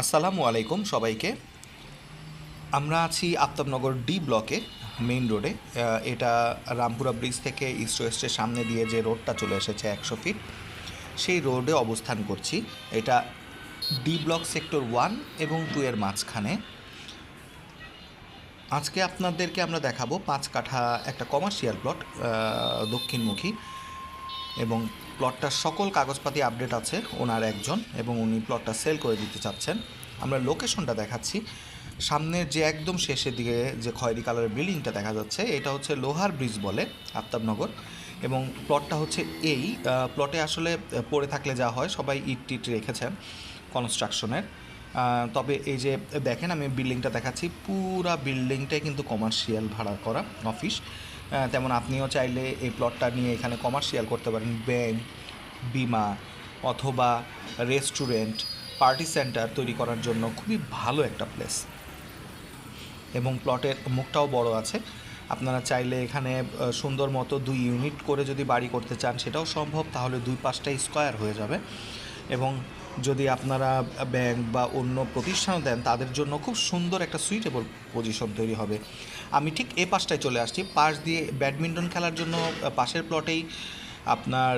আসসালামু আলাইকুম সবাইকে। আমরা আছি আফতাবনগর ডি ব্লকে, মেইন রোডে। এটা রামপুরা ব্রিজ থেকে ইস্ট ওয়েস্টের সামনে দিয়ে যে রোডটা চলে এসেছে একশো ফিট, সেই রোডে অবস্থান করছি। এটা ডি ব্লক সেক্টর ওয়ান এবং টু এর মাঝখানে। আজকে আপনাদেরকে আমরা দেখাবো পাঁচ কাঠা একটা কমার্শিয়াল প্লট দক্ষিণমুখী। এবং প্লটটার সকল কাগজপাতি আপডেট আছে, ওনার একজন, এবং উনি প্লটটা সেল করে দিতে চাচ্ছেন। আমরা লোকেশনটা দেখাচ্ছি। সামনের যে একদম শেষের দিকে যে খয়েরি কালারের বিল্ডিংটা দেখা যাচ্ছে, এটা হচ্ছে লোহার ব্রিজ বলে আফতাবনগর। এবং প্লটটা হচ্ছে এই প্লটে আসলে পড়ে থাকলে যা হয়, সবাই ইট টিট রেখেছেন কনস্ট্রাকশনের। তবে এই যে দেখেন, আমি বিল্ডিংটা দেখাচ্ছি, পুরা বিল্ডিংটাই কিন্তু কমার্শিয়াল ভাড়া করা অফিস। তেমন আপনিও চাইলে এই প্লটটা নিয়ে এখানে কমার্শিয়াল করতে পারেন। ব্যাংক বিমা অথবা রেস্টুরেন্ট পার্টি সেন্টার তৈরি করার জন্য খুবই ভালো একটা প্লেস এবং প্লটের মুখটাও বড় আছে। আপনারা চাইলে এখানে সুন্দর মতো দুই ইউনিট করে যদি বাড়ি করতে চান, সেটাও সম্ভব। তাহলে দুই পাঁচটাই স্কোয়ার হয়ে যাবে। এবং যদি আপনারা ব্যাংক বা অন্য প্রতিষ্ঠানও দেন, তাদের জন্য খুব সুন্দর একটা সুইটেবল পজিশন তৈরি হবে। আমি ঠিক এ পাশটায় চলে আসছি। পাশ দিয়ে ব্যাডমিন্টন খেলার জন্য, পাশের প্লটেই আপনার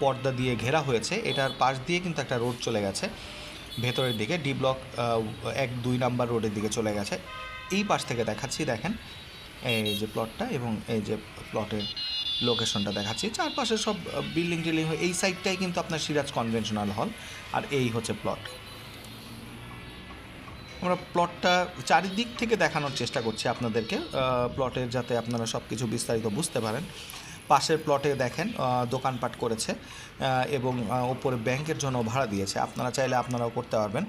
পর্দা দিয়ে ঘেরা হয়েছে। এটার পাশ দিয়ে কিন্তু একটা রোড চলে গেছে। ভেতরের দিকে ডি ব্লক এক, দুই নাম্বার রোডের দিকে চলে গেছে। এই পাশ থেকে দেখাচ্ছি, দেখেন। এই যে প্লটটা এবং এই যে প্লটের লোকেশনটা দেখাচ্ছি। চারপাশে সব বিল্ডিং টিল্ডিং এই সাইডটাই কিন্তু আপনার সিরাজ কনভেনশনাল হল আর এই হচ্ছে প্লট আমরা প্লটটা চারিদিক থেকে দেখানোর চেষ্টা করছি আপনাদেরকে প্লটের যাতে আপনারা সব কিছু বিস্তারিত বুঝতে পারেন। পাশের প্লটে দেখেন দোকানপাট করেছে এবং ওপরে ব্যাংকের জন্য ভাড়া দিয়েছে। আপনারা চাইলে আপনারাও করতে পারবেন।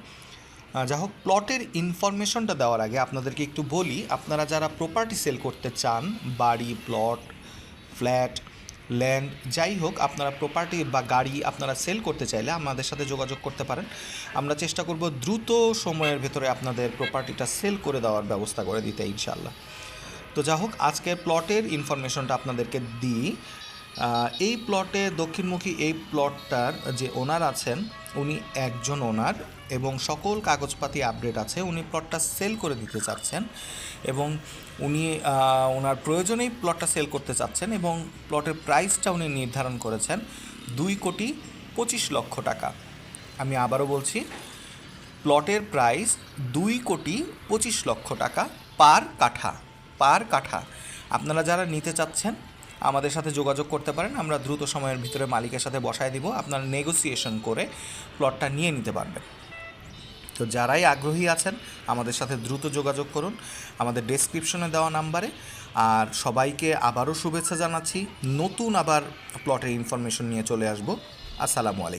যা হোক প্লটের ইনফরমেশনটা দেওয়ার আগে আপনাদেরকে একটু বলি, আপনারা যারা প্রপার্টি সেল করতে চান, বাড়ি প্লট ফ্ল্যাট ল্যান্ড যাই হোক, আপনারা প্রপার্টি বা গাড়ি আপনারা সেল করতে চাইলে আমাদের সাথে যোগাযোগ করতে পারেন। আমরা চেষ্টা করব দ্রুত সময়ের ভেতরে আপনাদের প্রপার্টিটা সেল করে দেওয়ার ব্যবস্থা করে দিতে ইনশাল্লাহ তো যা হোক, আজকের প্লটের ইনফরমেশনটা আপনাদেরকে দিই। এই প্লটে দক্ষিণমুখী এই প্লটটার যে ওনার আছেন, উনি একজন ওনার এবং সকল কাগজপাতি আপডেট আছে, উনি প্লটটা সেল করে দিতে চাচ্ছেন এবং উনি ওনার প্রয়োজনেই প্লটটা সেল করতে চাচ্ছেন এবং প্লটের প্রাইসটা উনি নির্ধারণ করেছেন দুই কোটি পঁচিশ লক্ষ টাকা। আমি আবারও বলছি প্লটের প্রাইস দুই কোটি পঁচিশ লক্ষ টাকা পার কাঠা পার কাঠা। আপনারা যারা নিতে চাচ্ছেন আমাদের সাথে যোগাযোগ করতে পারেন। আমরা দ্রুত সময়ের ভিতরে মালিকের সাথে বসায় দিব। আপনারা নেগোসিয়েশন করে প্লটটা নিয়ে নিতে পারবেন। তো যারাই আগ্রহী আছেন, আমাদের সাথে দ্রুত যোগাযোগ করুন। আমাদের ডেসক্রিপশনে দেওয়া নাম্বারে। আর সবাইকে আবারও শুভেচ্ছা জানাচ্ছি। নতুন আবার প্লটের ইনফরমেশন নিয়ে চলে আসব। আসসালামু আলাইকুম।